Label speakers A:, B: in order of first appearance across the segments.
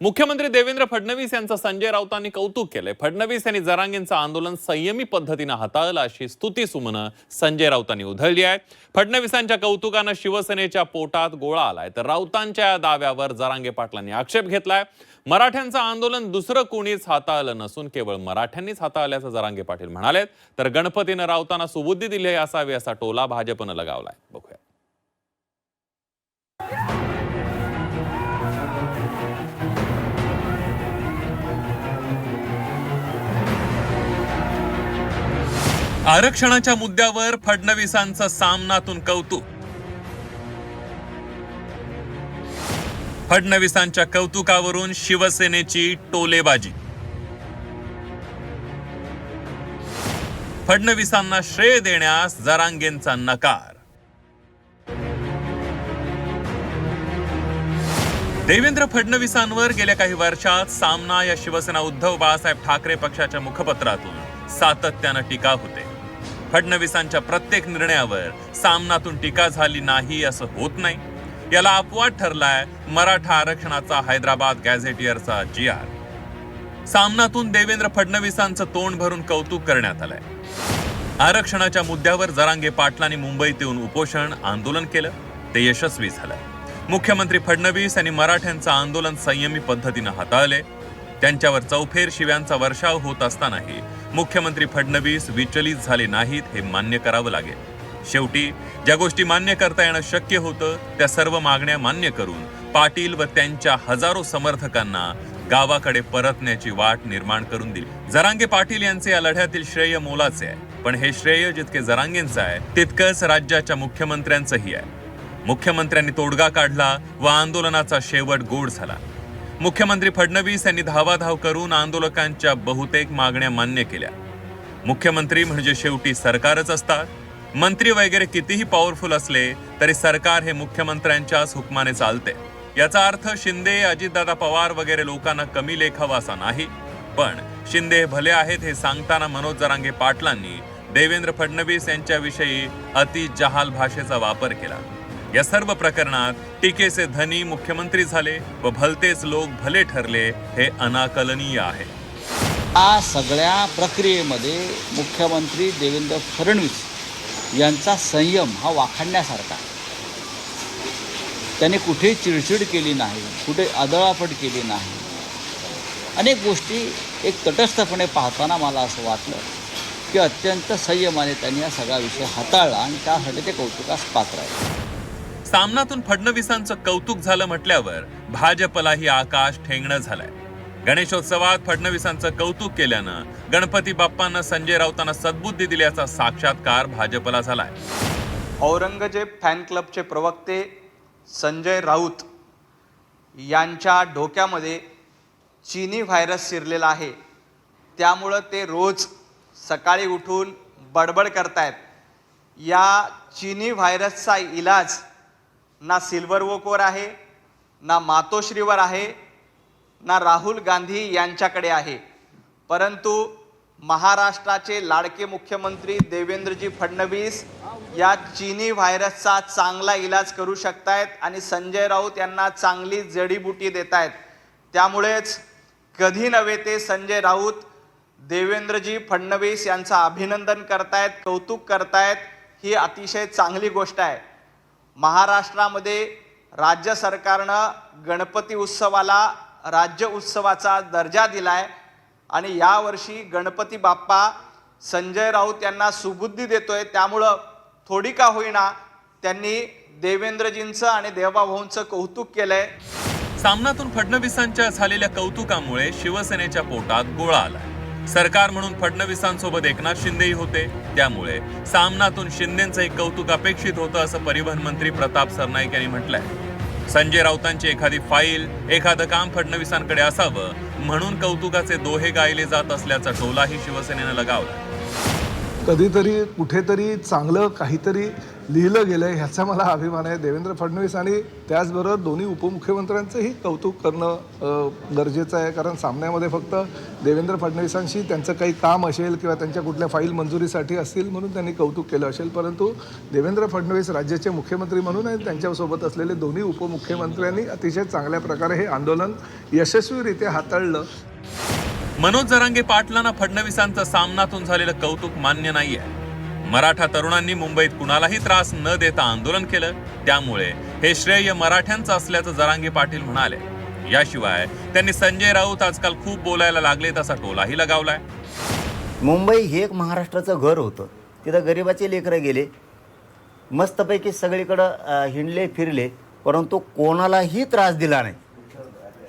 A: मुख्यमंत्री देवेंद्र फडणवीस यांचं संजय राऊतांनी कौतुक केलंय. फडणवीस यांनी जरांगेंचं आंदोलन संयमी पद्धतीनं हाताळलं अशी स्तुती सुमनं संजय राऊतांनी उधळली आहे. फडणवीसांच्या कौतुकानं शिवसेनेच्या पोटात गोळा आलाय. तर राऊतांच्या या दाव्यावर जरांगे पाटलांनी आक्षेप घेतलाय. मराठ्यांचं आंदोलन दुसरं कोणीच हाताळलं नसून केवळ मराठ्यांनीच हाताळल्याचं जरांगे पाटील म्हणालेत. तर गणपतीनं राऊतांना सुबुद्धी दिली असावी असा टोला भाजपनं लगावलाय. बघूया. आरक्षणाच्या मुद्द्यावर फडणवीसांचं सामनातून कौतुक. फडणवीसांच्या कौतुकावरून शिवसेनेची टोलेबाजी. फडणवीसांना श्रेय देण्यास जरांगेंचा नकार. देवेंद्र फडणवीसांवर गेल्या काही वर्षात सामना या शिवसेना उद्धव बाळासाहेब ठाकरे पक्षाच्या मुखपत्रातून सातत्यानं टीका होते. फडणवीसांच्या प्रत्येक निर्णयावर सामनातून टीका झाली नाही असं होत नाही. याला अपवाद ठरलाय मराठा आरक्षणाचा हैदराबाद गॅझेटियरचा जी आर सामनातून देवेंद्र फडणवीसांचं तोंड भरून कौतुक करण्यात आलंय. आरक्षणाच्या मुद्द्यावर जरांगे पाटलांनी मुंबईत येऊन उपोषण आंदोलन केलं. ते यशस्वी झालं मुख्यमंत्री फडणवीस यांनी मराठ्यांचं आंदोलन संयमी पद्धतीनं हाताळले. त्यांच्यावर चौफेर शिव्यांचा वर्षाव होत असतानाही मुख्यमंत्री फडणवीस विचलित झाले नाहीत हे मान्य करावं लागेल. शेवटी ज्या गोष्टी मान्य करता येणं शक्य होतं त्या सर्व मागण्या मान्य करून पाटील व त्यांच्या हजारो समर्थकांना गावाकडे परतण्याची वाट निर्माण करून दिली. जरांगे पाटील यांचे या लढ्यातील श्रेय मोलाचे आहे. पण हे श्रेय जितके जरांगेंचं आहे तितकंच राज्याच्या मुख्यमंत्र्यांचंही आहे. मुख्यमंत्र्यांनी तोडगा काढला व आंदोलनाचा शेवट गोड झाला. मुख्यमंत्री फडणवीस यांनी धावाधाव करून आंदोलकांच्या बहुतेक मागण्या मान्य केल्या. मुख्यमंत्री म्हणजे शेवटी सरकारच असतात. मंत्री वगैरे कितीही पॉवरफुल असले तरी सरकार हे मुख्यमंत्र्यांच्याच हुकमाने चालते. याचा अर्थ शिंदे अजितदादा पवार वगैरे लोकांना कमी लेखावा असा नाही. पण शिंदे भले आहेत हे सांगताना मनोज जरांगे पाटलांनी देवेंद्र फडणवीस यांच्याविषयी अति जहाल भाषेचा वापर केला. या सर्व प्रकरणात टीकेचे धनी मुख्यमंत्री झाले व भलतेच लोक भले ठरले हे अनाकलनीय आहे.
B: या सगळ्या प्रक्रियेमध्ये मुख्यमंत्री देवेंद्र फडणवीस यांचा संयम हा वाखाणण्यासारखा त्याने कुठे चिडचिड केली नाही कुठे आदळापट केली नाही. अनेक गोष्टी एक तटस्थपणे पाहताना मला असं वाटलं की अत्यंत संयमाने त्यांनी हा सगळा विषय हाताळला आणि त्यासाठी ते कौतुकास पात्र आहे.
A: सामनातून फडणवीसांचं कौतुक झालं म्हटल्यावर भाजपलाही आकाश ठेंगणं झालंय. गणेशोत्सवात फडणवीसांचं कौतुक केल्यानं गणपती बाप्पांना संजय राऊतांना सद्बुद्धी दिल्याचा साक्षात्कार भाजपला झालाय.
C: औरंगजेब फॅन क्लबचे प्रवक्ते संजय राऊत यांच्या डोक्यामध्ये चीनी व्हायरस शिरलेला आहे. त्यामुळं ते रोज सकाळी उठून बडबड करतायत. या चीनी व्हायरसचा इलाज ना सिल्वर वोकवर आहे ना मातोश्रीवर आहे ना राहुल गांधी यांच्याकडे आहे. परंतु महाराष्ट्राचे लाडके मुख्यमंत्री देवेंद्रजी फडणवीस या चीनी व्हायरसचा चांगला इलाज करू शकतायत आणि संजय राऊत यांना चांगली जडीबुटी देत आहेत त्यामुळेच कधी नव्हे ते संजय राऊत देवेंद्रजी फडणवीस यांचं अभिनंदन करतायत कौतुक करतायत ही अतिशय चांगली गोष्ट आहे. महाराष्ट्रामध्ये राज्य सरकारनं गणपती उत्सवाला राज्य उत्सवाचा दर्जा दिला आहे आणि यावर्षी गणपती बाप्पा संजय राऊत यांना सुबुद्धी देतोय. त्यामुळं थोडी का होईना त्यांनी देवेंद्रजींचं आणि देवाभाऊंचं कौतुक केलंय.
A: सामनातून फडणवीसांच्या झालेल्या कौतुकामुळे शिवसेनेच्या पोटात गोळा आला सरकार म्हणून फडणवीसांसोबत एकनाथ शिंदेही होते. त्यामुळे सामनातून शिंदेचं कौतुक अपेक्षित होतं असं परिवहन मंत्री प्रताप सरनाईक यांनी म्हटलंय. संजय राऊतांची एखादी फाईल एखादं काम फडणवीसांकडे असावं म्हणून कौतुकाचे दोहे गायले जात असल्याचा टोलाही शिवसेनेनं लगावला.
D: कधीतरी कुठेतरी चांगलं काहीतरी लिहिलं गेलं आहे ह्याचा मला अभिमान आहे. देवेंद्र फडणवीस आणि त्याचबरोबर दोन्ही उपमुख्यमंत्र्यांचंही कौतुक करणं गरजेचं आहे. कारण सामन्यामध्ये फक्त देवेंद्र फडणवीसांशी त्यांचं काही काम असेल किंवा त्यांच्या कुठल्या फाईल मंजुरीसाठी असतील म्हणून त्यांनी कौतुक केलं असेल. परंतु देवेंद्र फडणवीस राज्याचे मुख्यमंत्री म्हणून आणि त्यांच्यासोबत असलेले दोन्ही उपमुख्यमंत्र्यांनी अतिशय चांगल्या प्रकारे हे आंदोलन यशस्वीरित्या हाताळलं.
A: मनोज जरांगे पाटलांना फडणवीसांचं सामनातून झालेलं कौतुक मान्य नाही आहे मराठा तरुणांनी मुंबईत कुणालाही त्रास न देता आंदोलन केलं. त्यामुळे हे श्रेय मराठ्यांचं असल्याचं जरांगे पाटील म्हणाले. याशिवाय त्यांनी संजय राऊत आजकाल खूप बोलायला लागले तसा टोलाही लगावलाय.
E: मुंबई हे एक महाराष्ट्राचं घर होतं. तिथं गरिबाचे लेकरं गेले. मस्तपैकी सगळीकडं हिंडले फिरले. परंतु कोणालाही त्रास दिला नाही.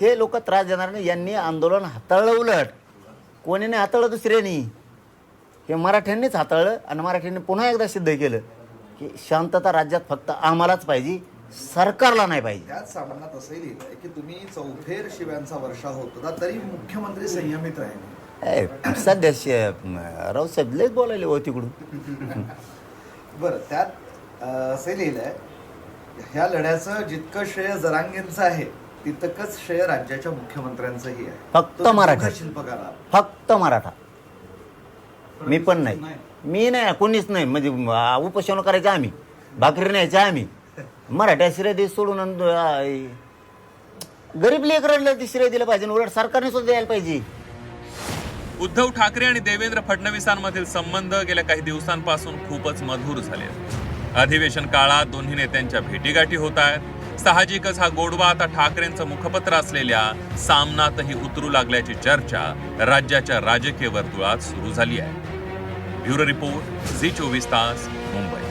E: हे लोक त्रास देणार नाही. यांनी आंदोलन हाताळलं उलट कोणी नाही हाताळलं? दुसऱ्यानी. हे मराठ्यांनीच हाताळलं आणि मराठ्यांनी पुन्हा एकदा सिद्ध केलं की शांतता राज्यात फक्त आम्हालाच पाहिजे सरकारला नाही पाहिजे.
F: त्याच सामन्यात असंही लिहिलंय की तुम्ही चौफेर शिव्यांचा वर्षा होत होता तरी मुख्यमंत्री संयमित राहिले.
E: सध्या रावसाहेब लयच बोलायले हो तिकडून.
F: बरं त्यात अं, असंही लिहिलंय ह्या लढ्याचं जितकं श्रेय जरांगेंचं आहे तितकंच श्रेय राज्याच्या मुख्यमंत्र्यांचंही आहे.
E: फक्त
F: तो
E: मराठा.
F: शिल्पकार.
E: फक्त मराठा. मी पण नाही. मी नाही कोणीच नाही. म्हणजे आ, उपोषण करायचं आम्ही. भाकरी न्यायचं आम्ही. मराठ्या श्रेय देश सोडून अन, आ, गरीब लेकरांना ते श्रेय दिलं पाहिजे उलट सरकारने सुद्धा द्यायला पाहिजे.
A: उद्धव ठाकरे आणि देवेंद्र फडणवीसांमधील संबंध गेल्या काही दिवसांपासून खूपच मधुर झाले आहेत. अधिवेशन काळात दोन्ही नेत्यांच्या भेटीगाठी होत आहेत. साहजिकच हा गोडवा आता ठाकरेंचं मुखपत्र असलेल्या सामनातही उतरू लागल्याची चर्चा राज्याच्या राजकीय वर्तुळात सुरू झाली आहे. ब्युरो रिपोर्ट झी चोवीस तास मुंबई.